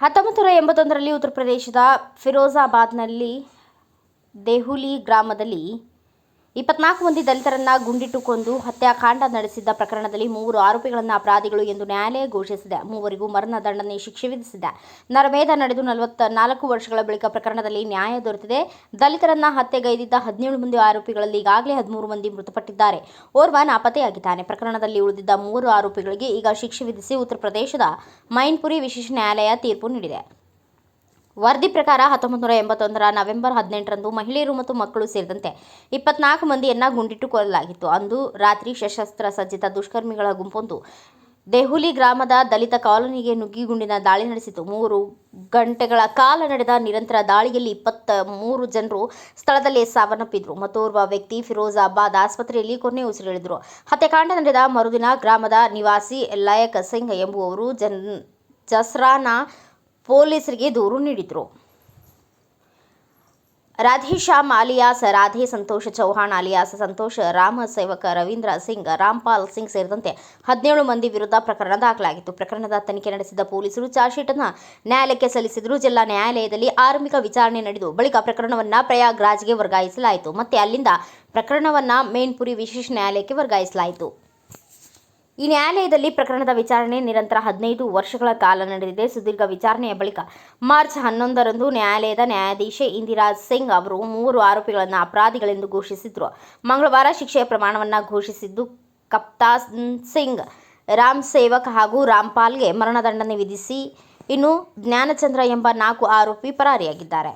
ಹತ್ತೊಂಬತ್ತು ನೂರ ಎಂಬತ್ತೊಂದರಲ್ಲಿ ಉತ್ತರ ಪ್ರದೇಶದ ಫಿರೋಜಾಬಾದ್ನಲ್ಲಿ ದೆಹುಲಿ ಗ್ರಾಮದಲ್ಲಿ ಇಪ್ಪತ್ನಾಲ್ಕು ಮಂದಿ ದಲಿತರನ್ನ ಗುಂಡಿಟ್ಟು ಕೊಂದು ಹತ್ಯಾಕಾಂಡ ನಡೆಸಿದ್ದ ಪ್ರಕರಣದಲ್ಲಿ ಮೂವರು ಆರೋಪಿಗಳನ್ನು ಅಪರಾಧಿಗಳು ಎಂದು ನ್ಯಾಯಾಲಯ ಘೋಷಿಸಿದೆ. ಮೂವರಿಗೂ ಮರಣ ದಂಡನೆ ಶಿಕ್ಷೆ ವಿಧಿಸಿದೆ. ನರಮೇಧ ನಡೆದು ನಲವತ್ತ ನಾಲ್ಕು ವರ್ಷಗಳ ಬಳಿಕ ಪ್ರಕರಣದಲ್ಲಿ ನ್ಯಾಯ ದೊರೆತಿದೆ. ದಲಿತರನ್ನ ಹತ್ಯೆಗೈದಿದ್ದ ಹದಿನೇಳು ಮಂದಿ ಆರೋಪಿಗಳಲ್ಲಿ ಈಗಾಗಲೇ ಹದಿಮೂರು ಮಂದಿ ಮೃತಪಟ್ಟಿದ್ದಾರೆ. ಓರ್ವ ನಾಪತ್ತೆಯಾಗಿದ್ದಾನೆ. ಪ್ರಕರಣದಲ್ಲಿ ಉಳಿದಿದ್ದ ಮೂವರು ಆರೋಪಿಗಳಿಗೆ ಈಗ ಶಿಕ್ಷೆ ವಿಧಿಸಿ ಉತ್ತರ ಪ್ರದೇಶದ ಮೈನ್ಪುರಿ ವಿಶೇಷ ನ್ಯಾಯಾಲಯ ತೀರ್ಪು ನೀಡಿದೆ. ವರದಿ ಪ್ರಕಾರ ಹತ್ತೊಂಬತ್ತು ನೂರ ಎಂಬತ್ತೊಂದರ ನವೆಂಬರ್ ಹದಿನೆಂಟರಂದು ಮಹಿಳೆಯರು ಮತ್ತು ಮಕ್ಕಳು ಸೇರಿದಂತೆ ಇಪ್ಪತ್ನಾಲ್ಕು ಮಂದಿಯನ್ನ ಗುಂಡಿಟ್ಟು ಕೊಲ್ಲಲಾಗಿತ್ತು ಅಂದು ರಾತ್ರಿ ಸಶಸ್ತ್ರ ಸಜ್ಜಿತ ದುಷ್ಕರ್ಮಿಗಳ ಗುಂಪೊಂದು ದೇಹುಲಿ ಗ್ರಾಮದ ದಲಿತ ಕಾಲೋನಿಗೆ ನುಗ್ಗಿ ಗುಂಡಿನ ದಾಳಿ ನಡೆಸಿತು ಮೂರು ಗಂಟೆಗಳ ಕಾಲ ನಡೆದ ನಿರಂತರ ದಾಳಿಯಲ್ಲಿ ಇಪ್ಪತ್ತ ಮೂರು ಜನರು ಸ್ಥಳದಲ್ಲೇ ಸಾವನ್ನಪ್ಪಿದ್ರು. ಮತ್ತೋರ್ವ ವ್ಯಕ್ತಿ ಫಿರೋಜಾಬಾದ್ ಆಸ್ಪತ್ರೆಯಲ್ಲಿ ಕೊನೆ ಉಸಿರೆಳೆದರು ಹತ್ಯಾಕಾಂಡ ನಡೆದ ಮರುದಿನ ಗ್ರಾಮದ ನಿವಾಸಿ ಲಯಕ್ ಸಿಂಗ್ ಎಂಬುವವರು ಜನ್ ಜಸ್ರಾನ ಪೊಲೀಸರಿಗೆ ದೂರು ನೀಡಿದರು. ರಾಧೇಶ್ಯಾಮ್ ಅಲಿಯಾಸ್, ರಾಧೆ ಸಂತೋಷ್ ಚೌಹಾಣ್ ಅಲಿಯಾಸ್, ಸಂತೋಷ ರಾಮ ಸೇವಕ ರವೀಂದ್ರ ಸಿಂಗ್, ರಾಮ್ಪಾಲ್ ಸಿಂಗ್ ಸೇರಿದಂತೆ ಹದಿನೇಳು ಮಂದಿ ವಿರುದ್ಧ ಪ್ರಕರಣ ದಾಖಲಾಗಿತ್ತು. ಪ್ರಕರಣದ ತನಿಖೆ ನಡೆಸಿದ ಪೊಲೀಸರು ಚಾರ್ಜ್ ಶೀಟನ್ನು ನ್ಯಾಯಾಲಯಕ್ಕೆ ಸಲ್ಲಿಸಿದರು. ಜಿಲ್ಲಾ ನ್ಯಾಯಾಲಯದಲ್ಲಿ ಆರಂಭಿಕ ವಿಚಾರಣೆ ನಡೆದು ಬಳಿಕ ಪ್ರಕರಣವನ್ನು ಪ್ರಯಾಗ್ರಾಜ್ಗೆ ವರ್ಗಾಯಿಸಲಾಯಿತು. ಮತ್ತೆ ಅಲ್ಲಿಂದ ಪ್ರಕರಣವನ್ನು ಮೇನ್ಪುರಿ ವಿಶೇಷ ನ್ಯಾಯಾಲಯಕ್ಕೆ ವರ್ಗಾಯಿಸಲಾಯಿತು. ಈ ನ್ಯಾಯಾಲಯದಲ್ಲಿ ಪ್ರಕರಣದ ವಿಚಾರಣೆ ನಿರಂತರ ಹದಿನೈದು ವರ್ಷಗಳ ಕಾಲ ನಡೆದಿದೆ. ಸುದೀರ್ಘ ವಿಚಾರಣೆಯ ಬಳಿಕ ಮಾರ್ಚ್ ಹನ್ನೊಂದರಂದು ನ್ಯಾಯಾಲಯದ ನ್ಯಾಯಾಧೀಶೆ ಇಂದಿರಾ ಸಿಂಗ್ ಅವರು ಮೂವರು ಆರೋಪಿಗಳನ್ನು ಅಪರಾಧಿಗಳೆಂದು ಘೋಷಿಸಿದ್ರು. ಮಂಗಳವಾರ ಶಿಕ್ಷೆಯ ಪ್ರಮಾಣವನ್ನು ಘೋಷಿಸಿದ್ದು ಕಪ್ತಾನ್ ಸಿಂಗ್. ರಾಮ್ ಸೇವಕ್ ಹಾಗೂ ರಾಮ್ಪಾಲ್ಗೆ ಮರಣದಂಡನೆ ವಿಧಿಸಿ ಇನ್ನು ಜ್ಞಾನಚಂದ್ರ ಎಂಬ ನಾಲ್ಕು ಆರೋಪಿ ಪರಾರಿಯಾಗಿದ್ದಾರೆ.